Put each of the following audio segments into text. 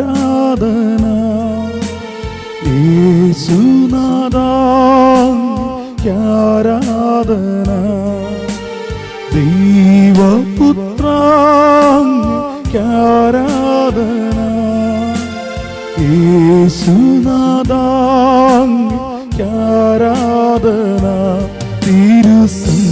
ദൈവപുത്രാരാധന യേശുനാഥാരാധന ദൈവപുത്രാരാധന യേശുനാഥാരാധന തിരുസന്നിധി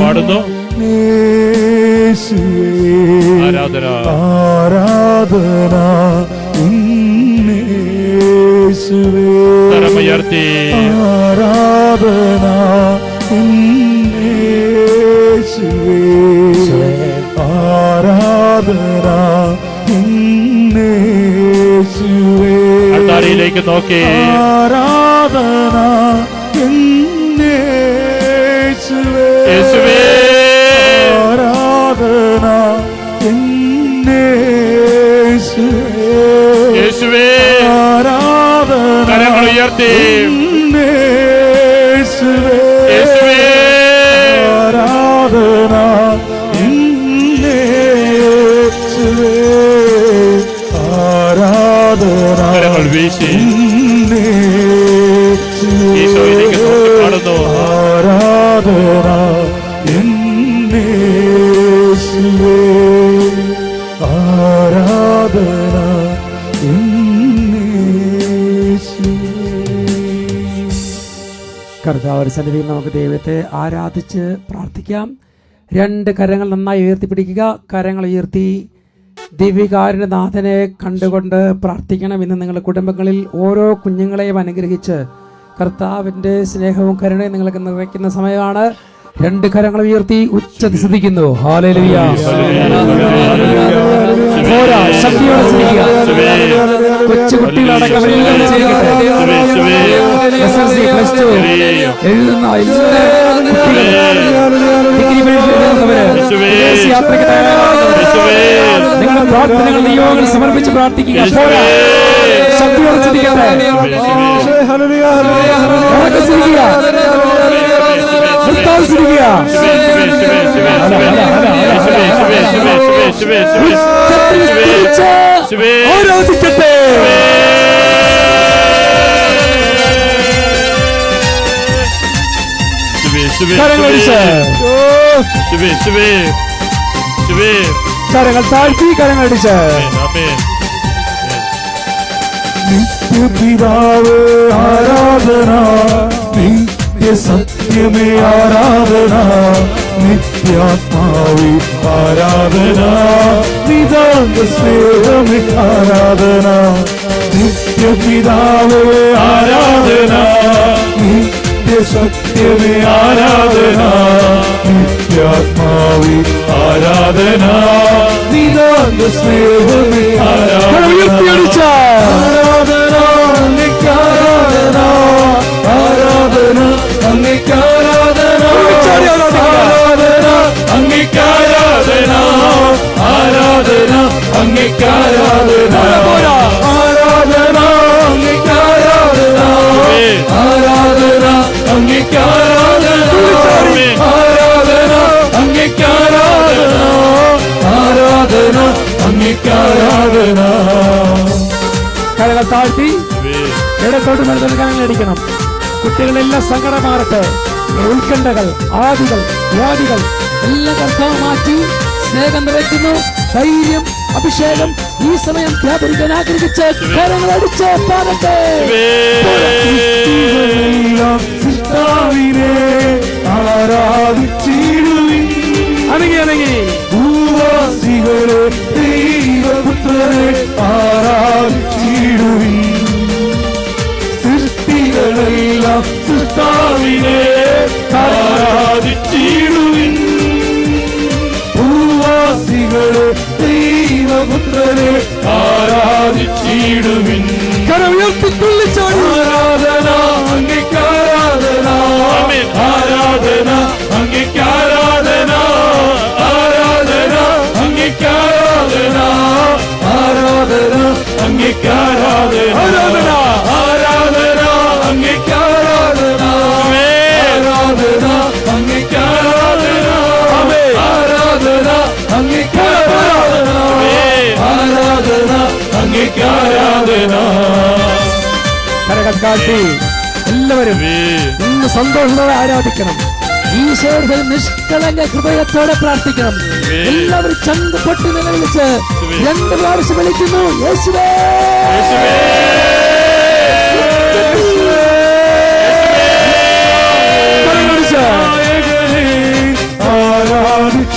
പാടുന്നു. ആരാധന. ആരാധന സ്വരമുയർത്തി. ആരാധന ആരാധന ഇന്നേശുവേ അൾത്താരയിലേക്ക് നോക്കി ആരാധന കരങ്ങൾ സന്നിധിയിൽ നമുക്ക് ദൈവത്തെ ആരാധിച്ച് പ്രാർത്ഥിക്കാം. രണ്ട് കരങ്ങൾ നന്നായി ഉയർത്തിപ്പിടിക്കുക. കരങ്ങൾ ഉയർത്തി ദിവ്യകാരുണ്യ കണ്ടുകൊണ്ട് പ്രാർത്ഥിക്കണം. ഇന്ന് നിങ്ങളുടെ കുടുംബങ്ങളിൽ ഓരോ കുഞ്ഞുങ്ങളെയും അനുഗ്രഹിച്ച് കർത്താവിന്റെ സ്നേഹവും കരുണയും നിങ്ങൾക്ക് നിറയ്ക്കുന്ന സമയമാണ്. രണ്ട് കരങ്ങൾ ഉയർത്തി ഉച്ചത്തിൽ ശ്രദ്ധിക്കുന്നു തയ്യാറാകുന്നവര് പ്രാർത്ഥനകൾ നിയോഗങ്ങൾ സമർപ്പിച്ച് പ്രാർത്ഥിക്കുക. പോരാ ശക്തിയോടെ ശ്രദ്ധിക്കട്ടെ ഉറക്കെ ശ്രദ്ധിക്കുക നിർത്താതെ ശ്രദ്ധിക്കുക ഉച്ചത്തിൽ സ്തുതിച്ച് ആരാധിക്കട്ടെ കരങ്ങളടിച്ച് കരങ്ങൾ താഴ്ത്തി കരങ്ങളടിച്ച് നിത്യപിതാവ് ആരാധന നിത്യ സത്യമേ ആരാധന? നിത്യാത്മാവി ആരാധന? നിതാന്ത സ്നേഹമേ ആരാധന? നിത്യപിതാവേ ആരാധന? നിത്യസത്യമേ ആരാധന? നിത്യാത്മാവി ആരാധന? നിതാന്ത സ്നേഹമേ കരം ആരാധന. ആരാധന ആരാധന ആരാധന താഴ്ത്തി. ഇടത്തോട്ട് നൽകുന്ന കരങ്ങൾ അടിക്കണം. കുട്ടികളെല്ലാം സങ്കടം മാറട്ടെ ഉത്കണ്ഠകൾ ആദികൾ വ്യാധികൾ എല്ലാം കർത്താവ് മാറ്റി സ്നേഹം നിറയ്ക്കുന്നു. ധൈര്യം അഭിഷേകം ഈ സമയം വ്യാപരിക്കാൻ ആഗ്രഹിച്ച് കരങ്ങൾ അടിച്ച് പാടട്ടെ. ആരാധിച്ചിടുവിൻ. நீடுவின் கரம் உயர்த்தி துள்ளி சாடி. ஆராதனா அங்கிக்கு ஆராதனா ஆராதனா அங்கிக்கு ஆராதனா ஆராதனா அங்கிக்கு ஆராதனா ஆராதனா அங்கிக்கு ஆராதனா. കരകം കാട്ടി എല്ലാവരും ഇന്ന് സന്തോഷത്തോടെ ആരാധിക്കണം. ഈശോയുടെ നിഷ്കളങ്ക ഹൃദയത്തോടെ പ്രാർത്ഥിക്കണം. എല്ലാവരും ചന്ത പൊട്ടി നിലവിളിച്ച് രണ്ട് പ്രാവശ്യം വിളിക്കുന്നു. യേശുവേ. കരമടിച്ച് ആരാധിച്ചിടുവിൻ.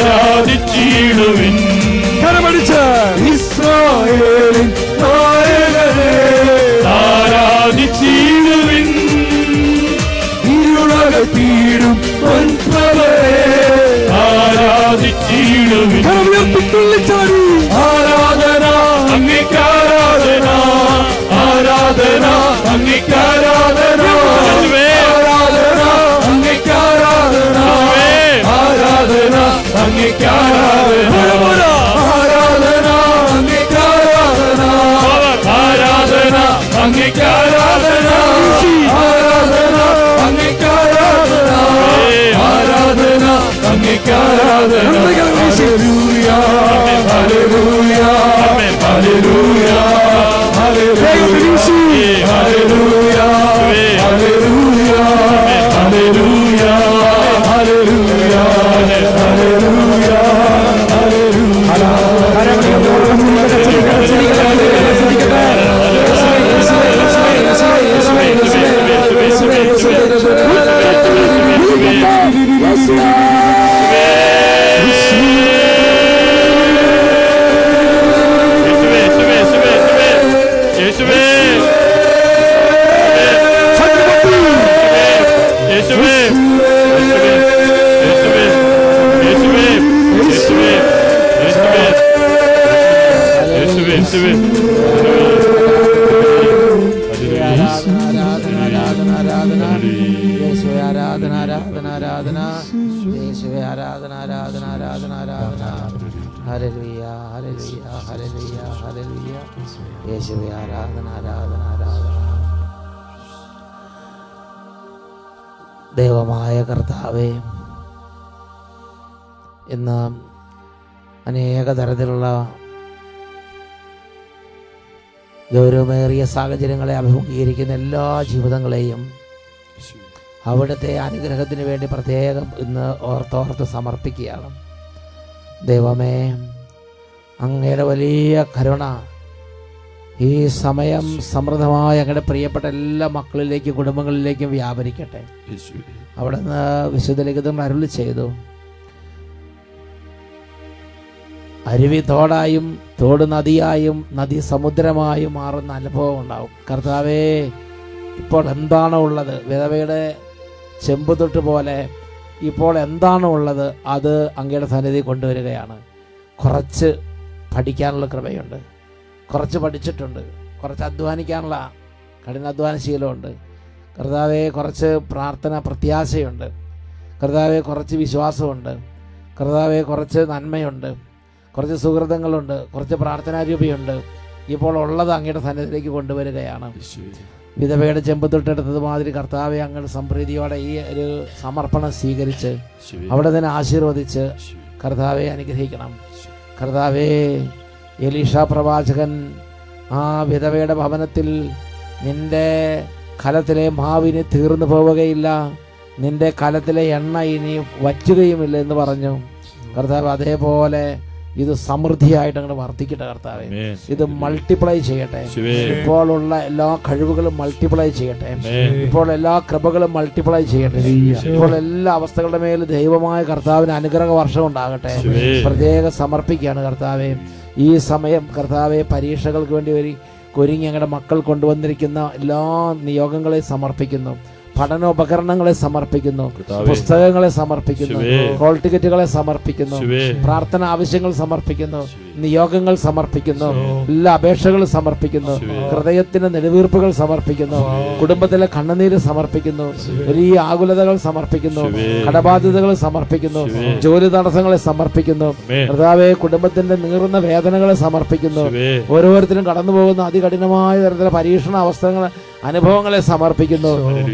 ആരാധിച്ചിടുവിൻ. കരമടിച്ച്. യേശുവേ ആരാധന ആരാധന ആരാധന ആരാധന ആരാധന ആരാധന ആരാധന ആരാധന ആരാധന ദൈവമായ കർത്താവേ ഇന്ന് അനേക തരത്തിലുള്ള ഗൗരവമേറിയ സാഹചര്യങ്ങളെ അഭിമുഖീകരിക്കുന്ന എല്ലാ ജീവിതങ്ങളെയും അവിടുത്തെ അനുഗ്രഹത്തിന് വേണ്ടി പ്രത്യേകം ഇന്ന് ഓർത്തോർത്ത് സമർപ്പിക്കുകയാണ്. ദൈവമേ അങ്ങയുടെ വലിയ കരുണ ഈ സമയം സമൃദ്ധമായ അങ്ങയുടെ പ്രിയപ്പെട്ട എല്ലാ മക്കളിലേക്കും കുടുംബങ്ങളിലേക്കും വ്യാപരിക്കട്ടെ. അവിടെ നിന്ന് വിശുദ്ധ ലിഖിതം അരുളി ചെയ്തു. അരുവി തോടായും തോട് നദിയായും നദി സമുദ്രമായും മാറുന്ന അനുഭവം ഉണ്ടാവും. കർത്താവേ ഇപ്പോൾ എന്താണോ ഉള്ളത്? വിധവയുടെ ചെമ്പുതൊട്ട് പോലെ ഇപ്പോൾ എന്താണോ ഉള്ളത്? അത് അങ്ങയുടെ സന്നിധി കൊണ്ടുവരികയാണ്. കുറച്ച് പഠിക്കാനുള്ള കൃപയുണ്ട്. കുറച്ച് പഠിച്ചിട്ടുണ്ട്. കുറച്ച് അധ്വാനിക്കാനുള്ള കഠിനാധ്വാന ശീലമുണ്ട് കർത്താവെ കുറച്ച് പ്രാർത്ഥന പ്രത്യാശയുണ്ട്. കർത്താവെ കുറച്ച് വിശ്വാസമുണ്ട്. കർത്താവെ കുറച്ച് നന്മയുണ്ട്. കുറച്ച് സുഹൃതങ്ങളുണ്ട് കുറച്ച് പ്രാർത്ഥനാരൂപയുണ്ട്. ഇപ്പോൾ ഉള്ളത് അങ്ങയുടെ സന്നിധിയിലേക്ക് കൊണ്ടുവരികയാണ്. വിധവയുടെ ചെമ്പത്തൊട്ടെടുത്തത് മാതിരി കർത്താവെ അങ്ങ് സംപ്രീതിയോടെ ഈ ഒരു സമർപ്പണം സ്വീകരിച്ച് അവിടെ തന്നെ ആശീർവദിച്ച് കർത്താവെ അനുഗ്രഹിക്കണം. കർത്താവേ എലീഷ പ്രവാചകൻ ആ വിധവയുടെ ഭവനത്തിൽ നിന്റെ കലത്തിലെ മാവിന് തീർന്നു പോവുകയില്ല. നിന്റെ കലത്തിലെ എണ്ണ ഇനി വറ്റുകയുമില്ല എന്ന് പറഞ്ഞു. കർത്താവ് അതേപോലെ ഇത് സമൃദ്ധിയായിട്ട് അങ്ങനെ വർദ്ധിക്കട്ടെ കർത്താവെ. ഇത് മൾട്ടിപ്ലൈ ചെയ്യട്ടെ. ഇപ്പോഴുള്ള എല്ലാ കഴിവുകളും മൾട്ടിപ്ലൈ ചെയ്യട്ടെ. ആമേൻ. ഇപ്പോൾ എല്ലാ കൃപകളും മൾട്ടിപ്ലൈ ചെയ്യട്ടെ. ഇപ്പോൾ എല്ലാ അവസ്ഥകളുടെ മേൽ ദൈവമായ കർത്താവിന് അനുഗ്രഹ വർഷം ഉണ്ടാകട്ടെ. പ്രത്യേക സമർപ്പിക്കുകയാണ് കർത്താവെ. ഈ സമയം കർത്താവെ പരീക്ഷകൾക്ക് വേണ്ടി വരി ഒരുങ്ങി ഞങ്ങളുടെ മക്കൾ കൊണ്ടുവന്നിരിക്കുന്ന എല്ലാ നിയോഗങ്ങളെയും സമർപ്പിക്കുന്നു. പഠനോപകരണങ്ങളെ സമർപ്പിക്കുന്നു പുസ്തകങ്ങളെ സമർപ്പിക്കുന്നു കോൾ ഹോൾ ടിക്കറ്റുകളെ സമർപ്പിക്കുന്നു. പ്രാർത്ഥന ആവശ്യങ്ങൾ സമർപ്പിക്കുന്നു നിയോഗങ്ങൾ സമർപ്പിക്കുന്നു എല്ലാ അപേക്ഷകളും സമർപ്പിക്കുന്നു ഹൃദയത്തിന്റെ നെടുവീർപ്പുകൾ സമർപ്പിക്കുന്നു കുടുംബത്തിലെ കണ്ണുനീര് സമർപ്പിക്കുന്നു വലിയ ആകുലതകൾ സമർപ്പിക്കുന്നു. കടബാധ്യതകൾ സമർപ്പിക്കുന്നു ജോലി തടസ്സങ്ങളെ സമർപ്പിക്കുന്നു. കർത്താവെ കുടുംബത്തിന്റെ നീറുന്ന വേദനകളെ സമർപ്പിക്കുന്നു. ഓരോരുത്തരും കടന്നു പോകുന്ന അതികഠിനമായ തരത്തിലെ പരീക്ഷണ അവസ്ഥകൾ അനുഭവങ്ങളെ സമർപ്പിക്കുന്നു.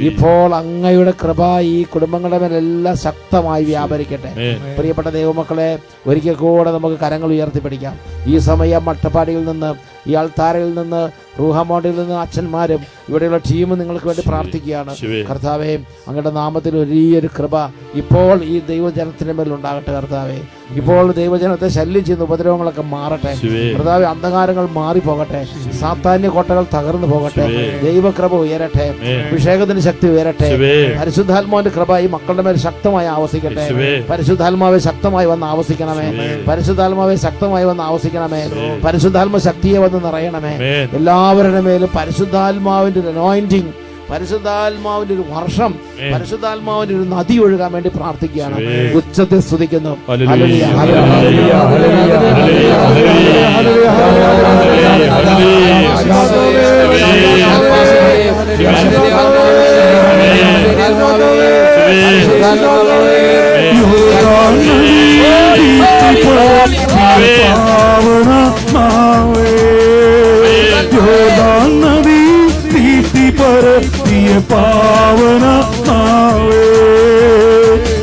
ഇപ്പോൾ അങ്ങയുടെ കൃപ ഈ കുടുംബങ്ങളുടെ മേലെല്ലാം ശക്തമായി വ്യാപരിക്കട്ടെ. പ്രിയപ്പെട്ട ദൈവമക്കളെ ഒരിക്കൽ കൂടെ നമുക്ക് കരങ്ങൾ ഉയർത്തിപ്പിടിക്കാം. ഈ സമയം മട്ടപ്പാടിയിൽ നിന്ന് ഈ അൾത്താരയിൽ നിന്ന് റൂഹമോണ്ടിൽ നിന്ന് അച്ഛന്മാരും ഇവിടെയുള്ള ടീമും നിങ്ങൾക്ക് വേണ്ടി പ്രാർത്ഥിക്കുകയാണ്. കർത്താവേ അങ്ങയുടെ നാമത്തിൽ വലിയൊരു കൃപ ഇപ്പോൾ ഈ ദൈവജനത്തിന്റെ മേലുണ്ടാകട്ടെ കർത്താവെ. ഇപ്പോൾ ദൈവജനത്തെ ശല്യം ചെയ്യുന്ന ഉപദ്രവങ്ങളൊക്കെ മാറട്ടെ. പ്രതാപ അന്ധകാരങ്ങൾ അന്ധകാരങ്ങൾ മാറിപ്പോകട്ടെ. സാത്താന്യ കോട്ടകൾ തകർന്നു പോകട്ടെ. ദൈവക്രമ ഉയരട്ടെ. അഭിഷേകത്തിന് ശക്തി ഉയരട്ടെ. പരിശുദ്ധാത്മാവിന്റെ കൃപ ഈ മക്കളുടെ മേൽ ശക്തമായി ആവസിക്കട്ടെ. പരിശുദ്ധാത്മാവെ ശക്തമായി വന്ന് ആവസിക്കണമേ. പരിശുദ്ധാത്മാവെ ശക്തമായി വന്ന് ആവസിക്കണമേ. പരിശുദ്ധാത്മ ശക്തിയെ വന്ന് നിറയണമേ. എല്ലാവരുടെ മേലും പരിശുദ്ധാത്മാവിന്റെ anointing പരിശുദ്ധാത്മാവിന്റെ ഒരു വർഷം. പരിശുദ്ധാത്മാവിന്റെ ഒരു നദി ഒഴുകാൻ വേണ്ടി പ്രാർത്ഥിക്കുകയാണ്. ഉച്ചത്തെ സ്തുതിക്കുന്നു. ഹല്ലേലൂയ. ഹല്ലേലൂയ,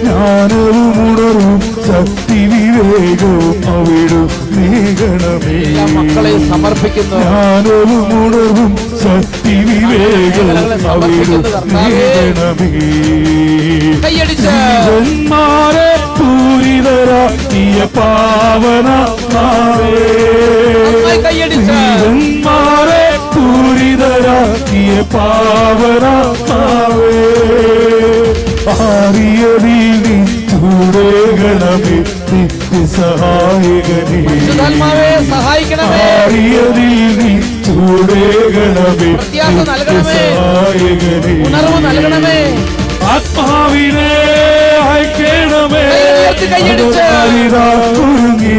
ഞാനൊരു ഉണർവും ശക്തി വിവേകവും അവിടും നീകണമേ മക്കളെ സമർപ്പിക്കുന്നു. ഞാനൊരു ഉണർവും ശക്തി വിവേകവും അവിടും നീകണമേ കൈയടിച്ച്. ജീവന്മാരെ പൂരിതരാക്കിയ പാവന നന്നായി കൈയടിച്ച്. പാവനാവേ ആറിയതിൽ ചൂടേകണമേ സഹായിക്കണമേ. ആറിയതിൽ ചൂടേകണമേ സഹായകനേ ആത്മാവിനെ അയക്കണമേ. കുരുങ്ങി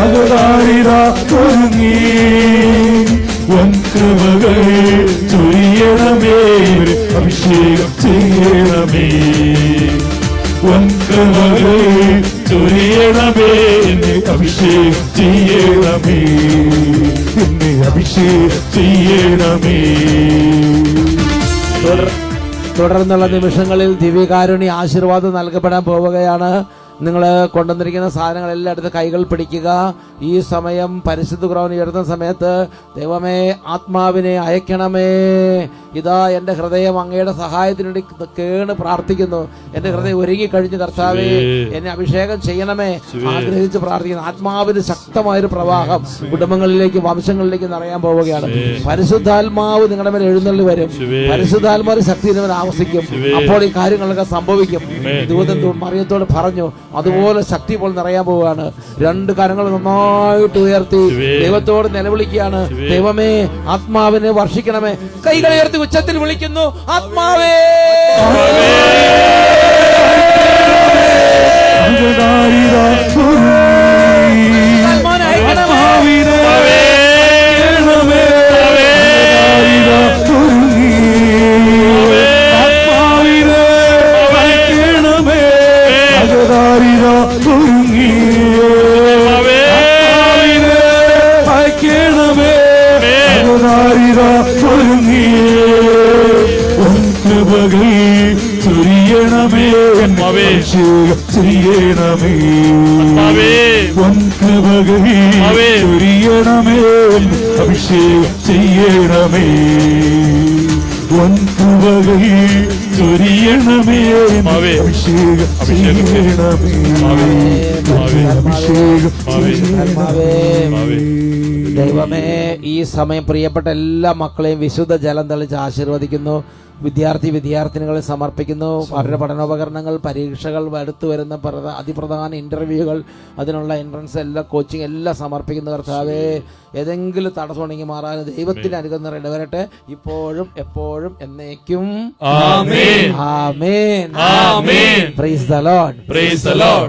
അകതാരിതാ കുരുങ്ങി വൻകൃപകൾ ചൊരിയണമേ. അഭിഷേകം ചെയ്യണമേ. വൻകൃപകൾ ചൊരിയണമേ. എന്നെ അഭിഷേകം ചെയ്യണമേ. എന്നെ അഭിഷേകം ചെയ്യണമേ. തുടർ- തുടർന്നുള്ള നിമിഷങ്ങളിൽ ദിവ്യകാരുണ്യ ആശീർവാദം നൽകപ്പെടാൻ പോവുകയാണ്. നിങ്ങൾ കൊണ്ടുവന്നിരിക്കുന്ന സാധനങ്ങളെല്ലാം എടുത്ത് കൈകൾ പിടിക്കുക. ഈ സമയം പരിശുദ്ധ കുറവന് ഉയർത്തുന്ന സമയത്ത് ദൈവമേ ആത്മാവിനെ അയക്കണമേ. ഇതാ എന്റെ ഹൃദയം അങ്ങയുടെ സഹായത്തിന് വേണ്ടി കേണ് പ്രാർത്ഥിക്കുന്നു. എന്റെ ഹൃദയം ഒരുങ്ങി കഴിഞ്ഞു കർത്താവേ. എന്നെ അഭിഷേകം ചെയ്യണമേ. ആഗ്രഹിച്ച് പ്രാർത്ഥിക്കുന്നു. ആത്മാവിന് ശക്തമായൊരു പ്രവാഹം കുടുംബങ്ങളിലേക്ക് വംശങ്ങളിലേക്ക് നിറയാൻ പോവുകയാണ്. പരിശുദ്ധാത്മാവ് നിങ്ങളുടെ മേലെ എഴുന്നള്ളി വരും. പരിശുദ്ധാത്മാവ് ശക്തി നിങ്ങളുടെ അപ്പോൾ ഈ കാര്യങ്ങളൊക്കെ സംഭവിക്കും. ദൂതം ദൂതൻ മറിയത്തോട് പറഞ്ഞു അതുപോലെ ശക്തി ഇപ്പോൾ നിറയാൻ പോവുകയാണ്. രണ്ട് കരങ്ങൾ നന്നായിട്ട് ഉയർത്തി ദൈവത്തോട് നിലവിളിക്കുകയാണ്. ദൈവമേ ആത്മാവിനെ വർഷിക്കണമേ. കൈകൾ ഉയർത്തി ഉച്ചത്തിൽ വിളിക്കുന്നു. ആത്മാവേ. ആത്മാവിനെ ആത്മാവിനെ അയക്കണമേ അകതാരിതാ കുരുങ്ങി കൃപകൾ ചൊരിയണമേ. വൻകൃപകൾ ആത്മാവേ. ചൊരിയണമേ. അഭിഷേകം ചെയ്യണമേ. വൻകൃപകൾ ചൊരിയണമേ അഭിഷേകം അഭിഷേകം. ചെയ്യണമേ ദൈവമേ ഈ സമയം പ്രിയപ്പെട്ട എല്ലാ മക്കളെയും വിശുദ്ധ ജലം തളിച്ച് ആശീർവദിക്കുന്നു. വിദ്യാർത്ഥി വിദ്യാർത്ഥിനികളെ സമർപ്പിക്കുന്നു. അവരുടെ പഠനോപകരണങ്ങൾ പരീക്ഷകൾ അടുത്തു വരുന്ന അതിപ്രധാന ഇന്റർവ്യൂകൾ അതിനുള്ള എൻട്രൻസ് എല്ലാ കോച്ചിങ് എല്ലാം സമർപ്പിക്കുന്ന കർത്താവേ. ഏതെങ്കിലും തടസ്സമുണ്ടെങ്കിൽ മാറാൻ ദൈവത്തിന് അനുഗ്രഹം ഇടവരട്ടെ ഇപ്പോഴും എപ്പോഴും എന്നേക്കും. Amen. Amen. Amen. Praise the lord Lord.